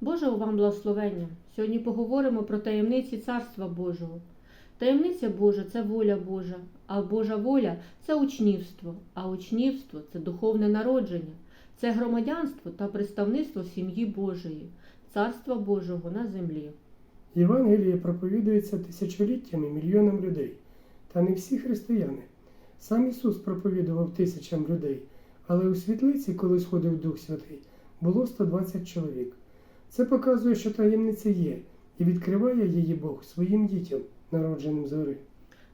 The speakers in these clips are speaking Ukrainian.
Божого вам благословення. Сьогодні поговоримо про таємниці Царства Божого. Таємниця Божа це воля Божа, а Божа воля це учнівство, а учнівство це духовне народження, це громадянство та представництво сім'ї Божої, Царства Божого на землі. Євангеліє проповідується тисячоліттями мільйонам людей, та не всі християни. Сам Ісус проповідував тисячам людей, але у світлиці, коли сходив Дух Святий, було 120 чоловік. Це показує, що таємниця є, і відкриває її Бог своїм дітям, народженим згори.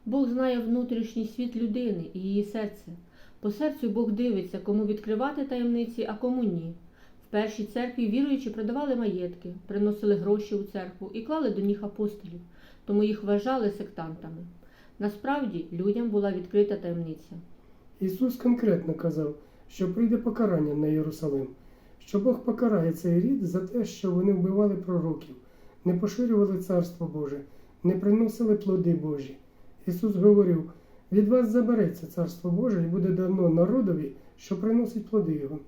Бог знає внутрішній світ людини і її серце. По серцю Бог дивиться, кому відкривати таємниці, а кому ні. В першій церкві віруючі продавали маєтки, приносили гроші у церкву і клали до них апостолів, тому їх вважали сектантами. Насправді людям була відкрита таємниця. Ісус конкретно казав, що прийде покарання на Єрусалим, що Бог покарає цей рід за те, що вони вбивали пророків, не поширювали Царство Боже, не приносили плоди Божі. Ісус говорив: від вас забереться Царство Боже і буде дано народові, що приносить плоди Його.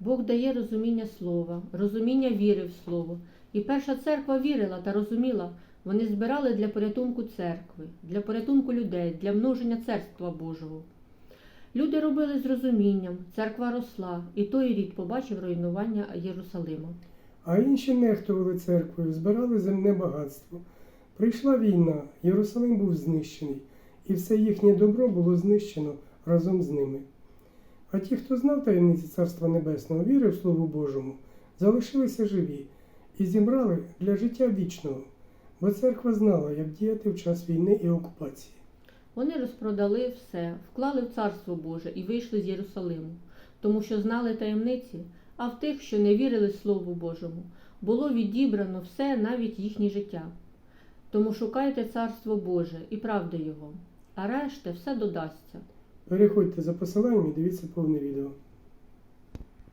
Бог дає розуміння слова, розуміння віри в слово. І перша церква вірила та розуміла, вони збирали для порятунку церкви, для порятунку людей, для множення царства Божого. Люди робили з розумінням, церква росла, і той рід побачив руйнування Єрусалима. А інші нехтували церквою, збирали земне багатство. Прийшла війна, Єрусалим був знищений, і все їхнє добро було знищено разом з ними. А ті, хто знав таємниці Царства Небесного, вірив Слову Божому, залишилися живі і зібрали для життя вічного, бо церква знала, як діяти в час війни і окупації. Вони розпродали все, вклали в царство Боже і вийшли з Єрусалиму, тому що знали таємниці, а в тих, що не вірили Слову Божому, було відібрано все, навіть їхнє життя. Тому шукайте царство Боже і правди Його, а решта все додасться. Переходьте за посиланням і дивіться повне відео.